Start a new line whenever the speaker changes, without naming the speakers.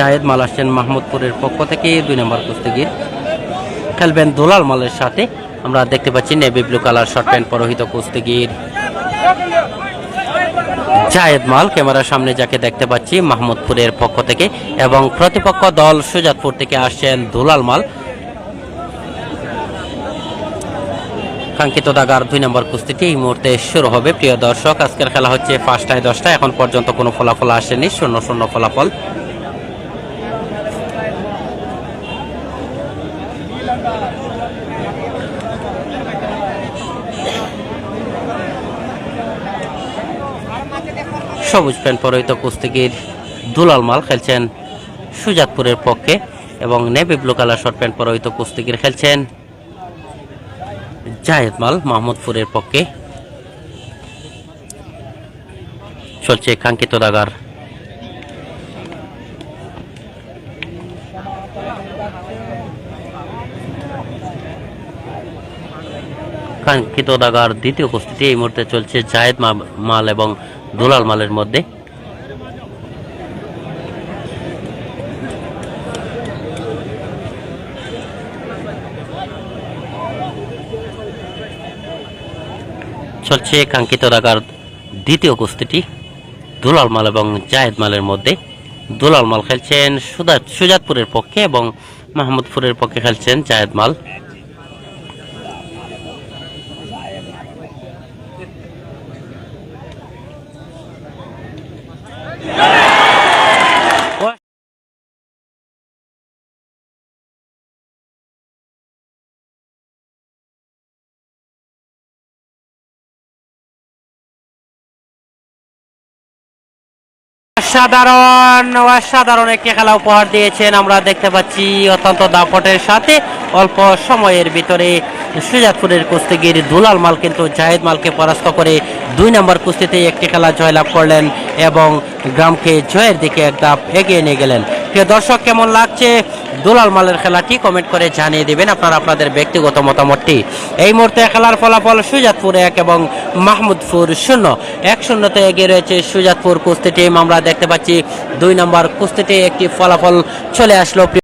জায়েদ মাল আসছেন মাহমুদপুরের পক্ষ থেকে দুই নম্বর কুস্তিগির খেলবেন দুলাল মালের সাথে। আমরা দেখতে পাচ্ছি navy blue colour short pant পরহিত কুস্তিগির। জায়েদ মাল ক্যামেরার সামনে যাকে দেখতে পাচ্ছি মাহমুদপুরের পক্ষ থেকে এবং প্রতিপক্ষ দল সুজাতপুর থেকে আসছেন দুলাল মাল। কাঙ্ক্ষিত দাগার দুই নম্বর কুস্তিটি এই মুহূর্তে শুরু হবে। প্রিয় দর্শক, আজকের খেলা হচ্ছে পাঁচটায় দশটা এখন পর্যন্ত কোনো ফলাফল আসেনি। শূন্য শূন্য ফলাফল সবুজ প্যান্ট পরিহিত কুস্তিগির দুলাল মাল খেলছেন সুজাতপুরের পক্ষে এবং navy blue colour short pant পরিহিত কুস্তিগির খেলছেন জায়েদ মাল মাহমুদপুরের পক্ষে। চলছে কাঙ্ক্ষিত দাগার। কাঙ্ক্ষিত দাগার দ্বিতীয় কুস্তিটি এই মুহূর্তে চলছে জায়েদ মাল এবং দুলাল মালের মধ্যে। চলছে কাঙ্ক্ষিত দাগার দ্বিতীয় কুস্তিটি দুলাল মাল এবং জায়েদ মালের মধ্যে। দুলাল মাল খেলছেন সুজাতপুরের পক্ষে এবং মাহমুদপুরের পক্ষে খেলছেন জায়েদ মাল। অসাধারণ অসাধারণ একটি খেলা উপহার দিয়েছেন। আমরা দেখতে পাচ্ছি অত্যন্ত দাপটের সাথে অল্প সময়ের ভিতরে সুজাতপুরের কুস্তিগির দুলাল মাল কিন্তু জাহেদ মালকে পরাস্ত করে দুই নম্বর কুস্তিতে একটি খেলা জয়লাভ করলেন এবং গ্রামকে জয়ের দিকে এক ধাপ এগিয়ে নিয়ে গেলেন। প্রিয় দর্শক, কেমন লাগছে? দুলাল মালের খেলাটি কমেন্ট করে জানিয়ে দেবেন। আপনারা আপনাদের ব্যক্তিগত মতামতটি। এই মুহূর্তে খেলার ফলাফল সুজাতপুর এক এবং মাহমুদপুর শূন্য। এক শূন্যতে এগিয়ে রয়েছে সুজাতপুর কুস্তি টিম। আমরা দেখতে পাচ্ছি দুই নম্বর কুস্তিতে একটি ফলাফল চলে আসলো।